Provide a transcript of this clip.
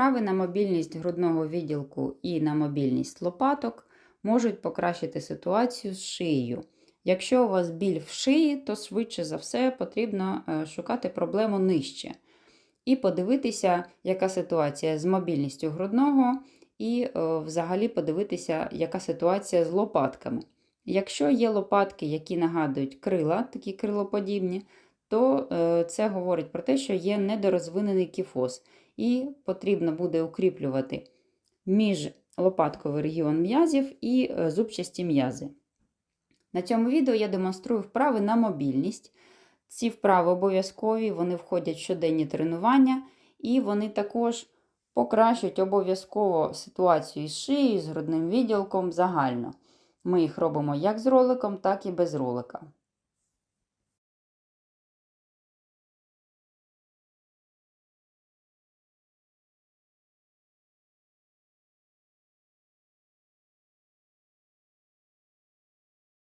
Вправи на мобільність грудного відділку і на мобільність лопаток можуть покращити ситуацію з шиєю. Якщо у вас біль в шиї, то швидше за все потрібно е, шукати проблему нижче. І подивитися, яка ситуація з мобільністю грудного, і е, взагалі подивитися, яка ситуація з лопатками. Якщо є лопатки, які нагадують крила, такі крилоподібні, то е, це говорить про те, що є недорозвинений кіфоз, і потрібно буде укріплювати між лопатковий регіон м'язів і е, зубчасті м'язи. На цьому відео я демонструю вправи на мобільність. Ці вправи обов'язкові, вони входять в щоденні тренування, і вони також покращують обов'язково ситуацію із шиєю, з грудним відділком загально. Ми їх робимо як з роликом, так і без ролика.